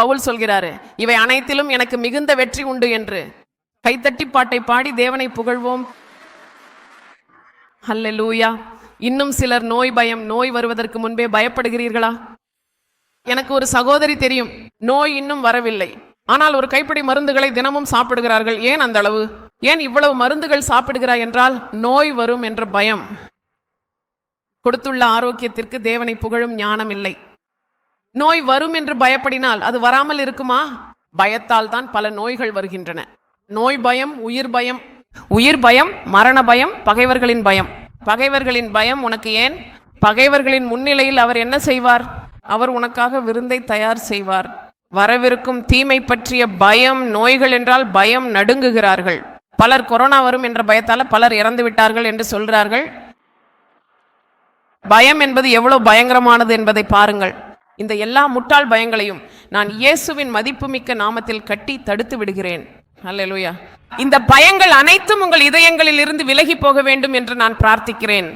பவுல் சொல்கிறாரு இவை அனைத்திலும் எனக்கு மிகுந்த வெற்றி உண்டு என்று. கைத்தட்டி பாட்டை பாடி தேவனை புகழ்வோம். அல்ல லூயா இன்னும் சிலர் நோய் பயம் நோய் வருவதற்கு முன்பே பயப்படுகிறீர்களா? எனக்கு ஒரு சகோதரி தெரியும் நோய் இன்னும் வரவில்லை. ஆனால் ஒரு கைப்பிடி மருந்துகளை தினமும் சாப்பிடுகிறார்கள். ஏன் அந்த அளவு? ஏன் இவ்வளவு மருந்துகள் சாப்பிடுகிறாய் என்றால் நோய் வரும் என்ற பயம். கொடுத்துள்ள ஆரோக்கியத்திற்கு தேவனை புகழும் ஞானம் இல்லை. நோய் வரும் என்று பயப்படினால் அது வராமல் இருக்குமா? பயத்தால் தான் பல நோய்கள் வருகின்றன. நோய் பயம் உயிர் பயம். உயிர் பயம் மரண பயம் பகைவர்களின் பயம். பகைவர்களின் பயம் உனக்கு ஏன்? பகைவர்களின் முன்னிலையில் அவர் என்ன செய்வார்? அவர் உனக்காக விருந்தை தயார் செய்வார். வரவிருக்கும் தீமை பற்றிய பயம் நோய்கள் என்றால் பயம் நடுங்குகிறார்கள். பலர் கொரோனா வரும் என்ற பயத்தால் பலர் இறந்து விட்டார்கள் என்று சொல்கிறார்கள் பயம் என்பது எவ்வளவு பயங்கரமானது என்பதை பாருங்கள். இந்த எல்லா முட்டாள் பயங்களையும் நான் இயேசுவின் மதிப்புமிக்க நாமத்தில் கட்டி தடுத்து விடுகிறேன். அல்லேலூயா இந்த பயங்கள் அனைத்தும் உங்கள் இதயங்களில் இருந்து விலகி போக வேண்டும் என்று நான் பிரார்த்திக்கிறேன்.